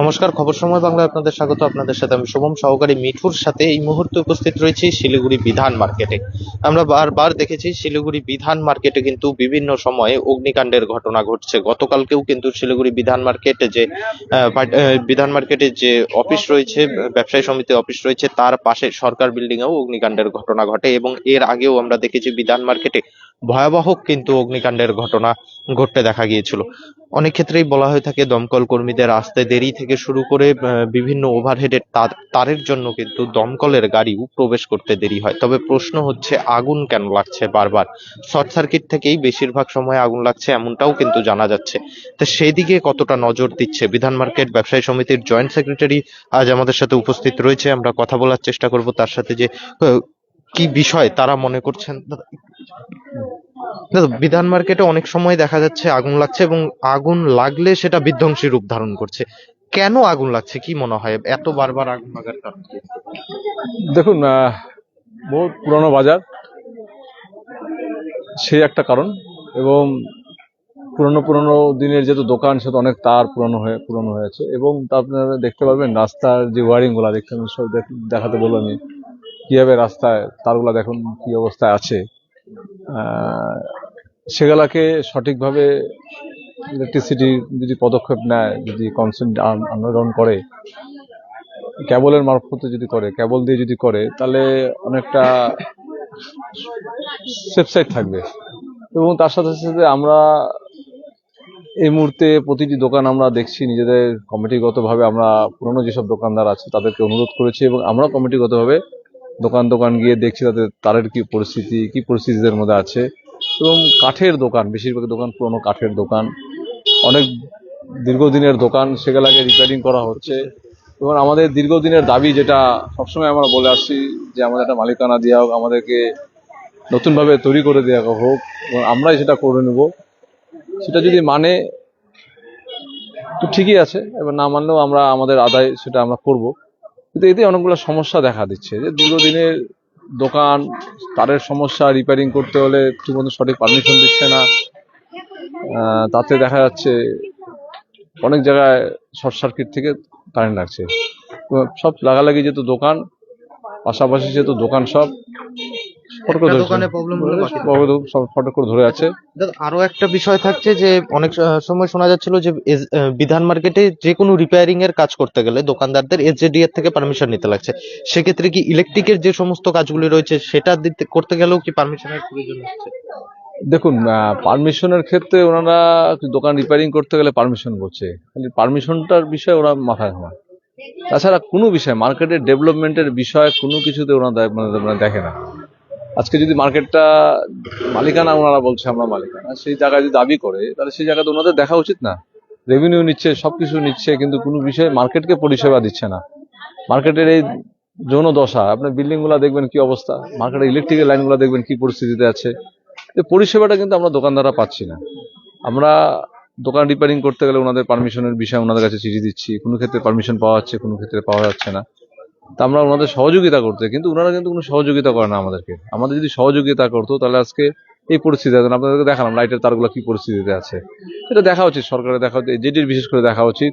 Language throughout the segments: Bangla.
নমস্কার, খবর সময় বাংলায় আপনাদের স্বাগত। আপনাদের সাথে আমি শুভম, সহকারী মিঠুর সাথে এই মুহূর্তে উপস্থিত রয়েছি শিলিগুড়ি বিধান মার্কেটে। আমরা বারবার দেখেছি শিলিগুড়ি বিধান মার্কেটে কিন্তু বিভিন্ন সময়ে অগ্নিকাণ্ডের ঘটনা ঘটছে। গতকালকেও কিন্তু শিলিগুড়ি বিধান মার্কেটে যে বিধান মার্কেটে যে অফিস রয়েছে, ব্যবসায়ী সমিতি অফিস রয়েছে, তার পাশে সরকার বিল্ডিং এও অগ্নিকাণ্ডের ঘটনা ঘটে এবং এর আগেও আমরা দেখেছি বিধান মার্কেটে ভয়াবহ কিন্তু অগ্নিকাণ্ডের ঘটনা ঘটতে দেখা গিয়েছিল। অনেক ক্ষেত্রেই বলা হয়ে থাকে, দমকল কর্মীদের আসতে দেরি থেকে শুরু করে বিভিন্ন ওভারহেডের তার, তারের জন্য কিন্তু দমকলের গাড়িও প্রবেশ করতে দেরি হয়। তবে প্রশ্ন হচ্ছে, আগুন কেন লাগছে বারবার? শর্ট সার্কিট থেকেই বেশিরভাগ সময় আগুন লাগছে এমনটাও কিন্তু জানা যাচ্ছে। তো সেই দিকে কতটা নজর দিচ্ছে? বিধান মার্কেট ব্যবসায়ী সমিতির জয়েন্ট সেক্রেটারি আজ আমাদের সাথে উপস্থিত রয়েছে। আমরা কথা বলার চেষ্টা করব তার সাথে যে কি বিষয় তারা মনে করছেন। বিধান মার্কেটে অনেক সময় দেখা যাচ্ছে আগুন লাগছে এবং আগুন লাগলে সেটা বিধ্বংসী রূপ ধারণ করছে। কেন আগুন লাগছে? কি মনে হয়? এত বারবার আগুন লাগার কারণ? দেখুন বহুত পুরনো বাজার। সেই একটা কারণ। এবং পুরনো পুরনো দিনের যেহেতু দোকান, সেহেতু অনেক তার পুরনো হয়ে, পুরনো হয়েছে। এবং তা আপনারা দেখতে পারবেন, রাস্তার যে ওয়ারিংগুলা দেখতে আমি সব দেখ- দেখাতে বললাম আমি। কীভাবে রাস্তায় তারগুলা দেখুন, কি অবস্থায় আছে। সেগুলাকে সঠিকভাবে ইলেকট্রিসিটি যদি পদক্ষেপ নেয়, যদি কনসেন্ট আন্দোলন করে ক্যাবলের মারফতে যদি করে ক্যাবল দিয়ে যদি করে, তাহলে অনেকটা সেফ সাইড থাকবে। এবং তার সাথে সাথে আমরা এই মুহূর্তে প্রতিটি দোকান আমরা দেখছি, নিজেদের কমিটিগতভাবে আমরা পুরনো যেসব দোকানদার আছে, তাদেরকে অনুরোধ করেছি এবং আমরা কমিটিগতভাবে দোকান দোকান গিয়ে দেখছি তাদের তারের কি পরিস্থিতি, কি পরিস্থিতিদের মধ্যে আছে। এবং কাঠের দোকান, বেশিরভাগ দোকান পুরনো কাঠের দোকান। অনেক দীর্ঘদিনের দোকান সেগুলাকে রিপেয়ারিং করা হচ্ছে। এবং আমাদের দীর্ঘদিনের দাবি যেটা সবসময় আমরা বলে আসছি, যে আমাদের একটা মালিকানা দেওয়া হোক, আমাদেরকে নতুনভাবে তৈরি করে দেওয়া হোক, এবং আমরাই সেটা করে নেব। সেটা যদি মানে তো ঠিকই আছে, এবার না মানলেও আমরা আমাদের আদায় সেটা আমরা করব। কিন্তু এতে অনেকগুলো সমস্যা দেখা দিচ্ছে, যে দীর্ঘদিনের দোকান, তারের সমস্যা রিপেয়ারিং করতে হলে ঠিকমতো সঠিক পারমিশন দিচ্ছে না। তাতে দেখা যাচ্ছে অনেক জায়গায় শর্ট সার্কিট থেকে কারেন্ট লাগছে। সব লাগালাগি যেহেতু দোকান পাশাপাশি যেহেতু দোকান সব ধরে আছে। আরও একটা বিষয় থাকছে যে অনেক সময় শোনা যাচ্ছিল যে বিধান মার্কেটে যে কোনো রিপেয়ারিং এর কাজ করতে গেলে দোকানদারদের এসজেডি এর থেকে পারমিশন নিতে লাগছে। সেক্ষেত্রে কি ইলেকট্রিকের যে সমস্ত কাজগুলি রয়েছে সেটা দিতে করতে গেলেও কি পারমিশনের প্রয়োজন হচ্ছে? দেখুন পারমিশনের ক্ষেত্রে ওনারা দোকান রিপেয়ারিং করতে গেলে পারমিশন করছে খালি পারমিশনটার বিষয়ে ওরা মাথায় হয় তাছাড়া কোনো বিষয় মার্কেটের ডেভেলপমেন্টের বিষয় কোনো কিছুতে ওনারা মানে মানে দেখে না। আজকে যদি মার্কেটটা মালিকানা ওনারা বলছে, আমরা মালিকানা, সেই জায়গায় যদি দাবি করে, তাহলে সেই জায়গাতে ওনাদের দেখা উচিত না। রেভিনিউ নিচ্ছে, সবকিছু নিচ্ছে, কিন্তু কোনো বিষয়ে মার্কেটকে পরিষেবা দিচ্ছে না। মার্কেটের এই যৌন দশা আপনার বিল্ডিংগুলা দেখবেন কি অবস্থা? মার্কেটের ইলেকট্রিকের লাইনগুলা দেখবেন কি পরিস্থিতিতে আছে? পরিষেবাটা কিন্তু আমরা দোকানদাররা পাচ্ছি না। আমরা দোকান রিপেয়ারিং করতে গেলে ওনাদের পারমিশনের বিষয়ে ওনাদের কাছে চিঠি দিচ্ছি। কোনো ক্ষেত্রে পারমিশন পাওয়া যাচ্ছে, কোনো ক্ষেত্রে পাওয়া যাচ্ছে না। তা আমরা ওনাদের সহযোগিতা করতে, কিন্তু ওনারা কিন্তু কোনো সহযোগিতা করে না আমাদেরকে। আমাদের যদি সহযোগিতা করতো, তাহলে আজকে এই পরিস্থিতি না। আপনাদেরকে দেখালাম লাইটের তারগুলো কি পরিস্থিতিতে আছে। এটা দেখা উচিত, সরকারের দেখা উচিত জেডির বিশেষ করে দেখা উচিত।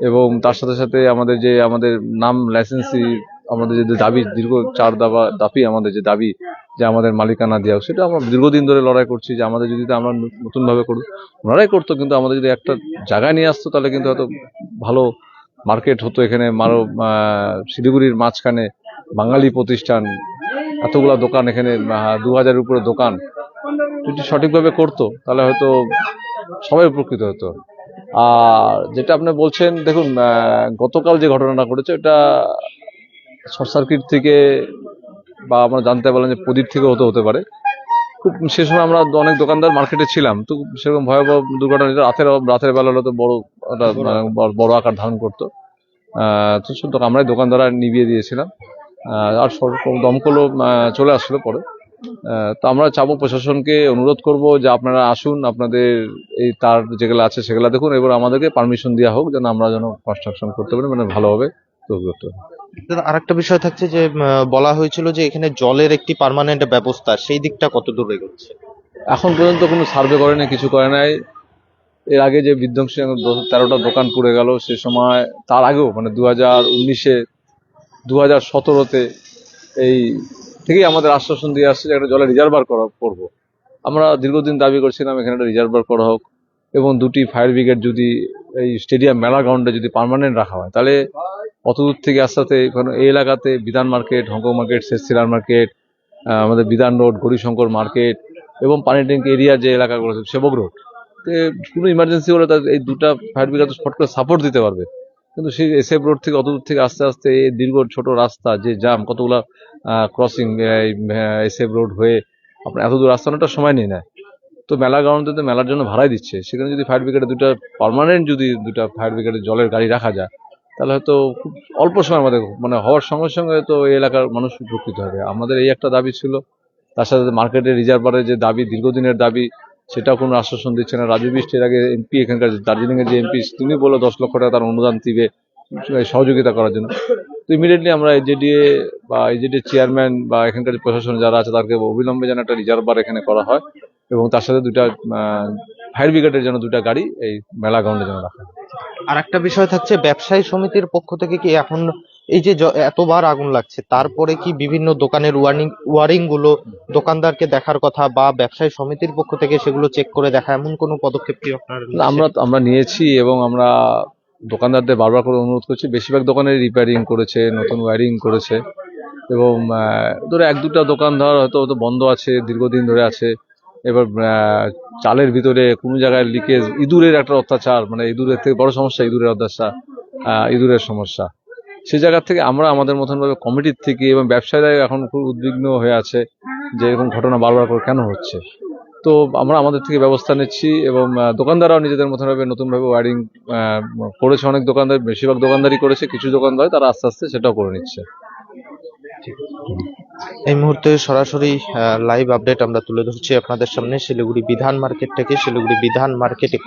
এবং তার সাথে সাথে আমাদের যে আমাদের নাম লাইসেন্সি আমাদের যে দাবি, দীর্ঘ চার দাবা, দাবি, আমাদের যে দাবি যে আমাদের মালিকানা দেওয়া, সেটা আমরা দীর্ঘদিন ধরে লড়াই করছি, যে আমাদের যদি আমরা নতুনভাবে করব। ওনারাই করতো, কিন্তু আমাদের যদি একটা জায়গায় নিয়ে আসতো, তাহলে কিন্তু হয়তো ভালো মার্কেট হতো। এখানে মারো শিলিগুড়ির মাঝখানে বাঙালি প্রতিষ্ঠান, এতগুলা দোকান এখানে দু হাজারের উপরে দোকান। যদি সঠিকভাবে করতো, তাহলে হয়তো সবাই উপকৃত হতো। আর যেটা আপনি বলছেন, দেখুন গতকাল যে ঘটনাটা ঘটেছে, এটা শর্ট সার্কিট থেকে বা আমরা জানতে পারলাম যে প্রদীপ থেকে হতে হতে পারে। খুব সে সময় আমরা অনেক দোকানদার মার্কেটে ছিলাম তো সেরকম ভয়াবহ দুর্ঘটনা রাতের রাতের বেলা হলে তো বড় একটা মানে বড়- বড় আকার ধারণ করতো। তো শুধু আমরাই দোকানদাররা নিভিয়ে দিয়েছিলাম। আর দমকলও চলে আসলো পরে। তো আমরা চাবো প্রশাসনকে অনুরোধ করব যে আপনারা আসুন আপনাদের এই তার যেগুলো আছে সেগুলো দেখুন। এবার আমাদেরকে পারমিশন দেওয়া হোক যেন আমরা যেন কনস্ট্রাকশন করতে পারি মানে ভালোভাবে তৈরি করতে পারি। আরেকটা বিষয় থাকছে যে বলা হয়েছিল যে এখানে জলের একটি পার্মানেন্ট ব্যবস্থা, সেই দিকটা কত দূর এগোচ্ছে? এখন পর্যন্ত কোনো সার্ভে করে নাই, কিছু করে নাই। এর আগে যে বিধ্বংসী তেরোটা দোকান পুড়ে গেল, সে সময়, তার আগেও মানে দু হাজার উনিশে দু হাজার সতেরোতে এই, থেকেই আমাদের আশ্বাসন দিয়ে আসছে যে একটা জলের রিজার্ভার করা, করব। আমরা দীর্ঘদিন দাবি করছিলাম, এখানে একটা রিজার্ভার করা হোক, এবং দুটি ফায়ার ব্রিগেড যদি এই স্টেডিয়াম মেলা গ্রাউন্ডে যদি পার্মানেন্ট রাখা হয়, তাহলে অত দূর থেকে আস্তে কারণ এই এলাকাতে Bidhan market, Hong Kong market শেষশিলার market আমাদের বিধান রোড, গৌরীশঙ্কর মার্কেট এবং পানি ট্যাঙ্ক এরিয়ার যে এলাকাগুলো আছে, সেবক রোড। কোনো ইমার্জেন্সি হলে তার এই দুটা ফায়ার ব্রিগেড ফট করে সাপোর্ট দিতে পারবে। কিন্তু সেই এসএফ রোড থেকে অত দূর থেকে আস্তে আস্তে এই দীর্ঘ ছোট রাস্তা, যে জাম কতগুলা ক্রসিং এসএফ রোড হয়ে আপনার এত দূর অনেকটা সময় নিয়ে নেয়। তো মেলা গ্রাউন্ডে তো মেলার জন্য ভাড়াই দিচ্ছে। সেখানে যদি ফায়ার ব্রিগেডে দুটা পার্মানেন্ট যদি দুটা ফায়ার ব্রিগেডের জলের গাড়ি রাখা যায় তাহলে হয়তো খুব অল্প সময়ের মধ্যে মানে হওয়ার সঙ্গে সঙ্গে তো এই এলাকার মানুষ উপকৃত হবে। আমাদের এই একটা দাবি ছিল, তার সাথে মার্কেটের রিজার্ভারের যে দাবি, দীর্ঘদিনের দাবি, সেটাও কোনো আশ্বাসন দিচ্ছে না। রাজু বিষ্ট এর আগে এমপি এখানকার দার্জিলিং এর যে এমপি তিনি বলল দশ লক্ষ টাকা তার অনুদান দিবে সহযোগিতা করার জন্য। তো ইমিডিয়েটলি আমরা এজেডিএ বা এজেডি চেয়ারম্যান বা এখানকার প্রশাসন যারা আছে, তাদেরকে অবিলম্বে যেন একটা রিজার্ভার এখানে করা হয় এবং তার সাথে দুটা ফায়ার ব্রিগেডের জন্য দুটা গাড়ি এই মেলা গ্রাউন্ডে যেন রাখা। আর একটা বিষয় থাকছে ব্যবসায়ী সমিতির পক্ষ থেকে কি এখন এই যে এতবার আগুন লাগছে তারপরে কি বিভিন্ন দোকানের ওয়ারিং ওয়ারিংগুলো দোকানদারকে দেখার কথা বা ব্যবসায়ী সমিতির পক্ষ থেকে সেগুলো চেক করে দেখা এমন কোনো পদক্ষেপ কি আপনার আমরা আমরা নিয়েছি এবং আমরা দোকানদারদের বারবার করে অনুরোধ করছি বেশিরভাগ দোকানে রিপেয়ারিং করেছে নতুন ওয়ারিং করেছে এবং ধরো এক দুটা দোকান ধর হয়তো হয়তো বন্ধ আছে দীর্ঘদিন ধরে আছে এবার চালের ভিতরে কোনো জায়গায় লিকেজ ইঁদুরের একটা অত্যাচার মানে ইঁদুরের থেকে বড় সমস্যা, ইঁদুরের অত্যাচার ইঁদুরের সমস্যা। সেই জায়গা থেকে আমরা আমাদের মতন ভাবে কমিটির থেকে এবং ব্যবসায়ীরা এখন খুব উদ্বিগ্ন হয়ে আছে যে এরকম ঘটনা বারবার করে কেন হচ্ছে। তো আমরা আমাদের থেকে ব্যবস্থা নিচ্ছি এবং দোকানদাররাও নিজেদের মতন ভাবে নতুন ওয়ারিং করেছে। অনেক দোকানদার, বেশিরভাগ দোকানদারই করেছে, কিছু দোকানদার তারা আস্তে আস্তে সেটাও করে নিচ্ছে। এই মুহূর্তে সরাসরি লাইভ আপডেট আমরা তুলে ধরছি আপনাদের সামনে শিলিগুড়ি বিধান মার্কেট থেকে। শিলিগুড়ি বিধান মার্কেটে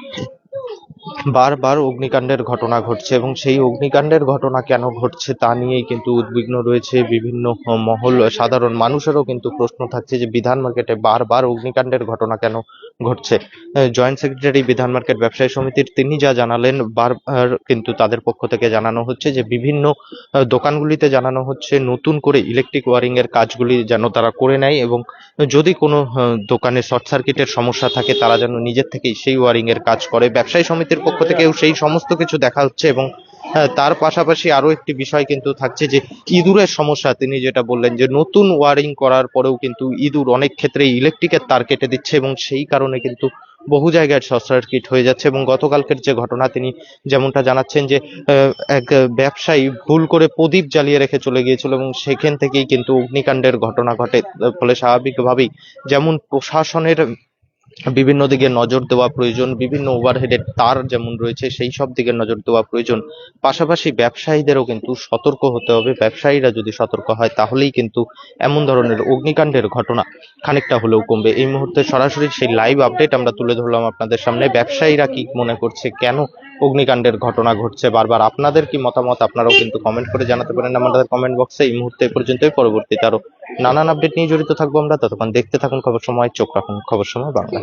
বারবার অগ্নিকাণ্ডের ঘটনা ঘটছে এবং সেই অগ্নিকাণ্ডের ঘটনা কেন ঘটছে তা নিয়েই কিন্তু উদ্বিগ্ন রয়েছে বিভিন্ন মহল, সাধারণ মানুষেরও কিন্তু প্রশ্ন থাকছে যে বিধান মার্কেটে বারবার অগ্নিকাণ্ডের ঘটনা কেন ঘটছে। জয়েন্ট সেক্রেটারি বিধান মার্কেট ব্যবসায়ী সমিতির তিনি যা জানালেন, বারবার কিন্তু তাদের পক্ষ থেকে জানানো হচ্ছে যে বিভিন্ন দোকানগুলিতে জানানো হচ্ছে নতুন করে ইলেকট্রিক ওয়ারিং এর কাজগুলি যেন তারা করে নেয় এবং যদি কোনো দোকানে শর্ট সার্কিটের সমস্যা থাকে, তারা যেন নিজের থেকেই সেই ওয়ারিং এর কাজ করে। ব্যবসায়ী সমিতির পক্ষ থেকেও সেই সমস্ত কিছু দেখা হচ্ছে এবং আহ, তার পাশাপাশি আরও একটি বিষয় কিন্তু থাকছে যে ইঁদুরের সমস্যা তিনি যেটা বললেন যে নতুন ওয়ারিং করার পরেও কিন্তু ইঁদুর অনেক ক্ষেত্রে ইলেকট্রিকের তার কেটে দিচ্ছে এবং সেই কারণে কিন্তু বহু জায়গায় শর্ট সার্কিট হয়ে যাচ্ছে এবং গতকালকের যে ঘটনা তিনি যেমনটা জানাচ্ছেন যে এক ব্যবসায়ী ভুল করে প্রদীপ জ্বালিয়ে রেখে চলে গিয়েছিল এবং সেখান থেকেই কিন্তু অগ্নিকাণ্ডের ঘটনা ঘটে। ফলে স্বাভাবিকভাবেই যেমন প্রশাসনের বিভিন্ন দিকে নজর দেওয়া প্রয়োজন, বিভিন্ন ওভারহেডের তার যেমন রয়েছে, সেই সব দিকে নজর দেওয়া প্রয়োজন। পাশাপাশি ব্যবসায়ীদেরও কিন্তু সতর্ক হতে হবে। ব্যবসায়ীরা যদি সতর্ক হয়, তাহলেই কিন্তু এমন ধরনের অগ্নিকাণ্ডের ঘটনা খানিকটা হলেও কমবে। এই মুহূর্তে সরাসরি সেই লাইভ আপডেট আমরা তুলে ধরলাম আপনাদের সামনে। ব্যবসায়ীরা কি মনে করছে, কেন অগ্নিকাণ্ডের ঘটনা ঘটছে? বারবার আপনাদের কি মতামত? আপনারাও কিন্তু কমেন্ট করে জানাতে পারেন আমাদের কমেন্ট বক্সে এই মুহূর্তে পর্যন্তই। পরবর্তীতে আরও নানান আপডেট নিয়ে জড়িত থাকব আমরা। ততক্ষণ দেখতে থাকুন, খবর সময়, চোখ রাখুন, খবর সময়, বাংলা।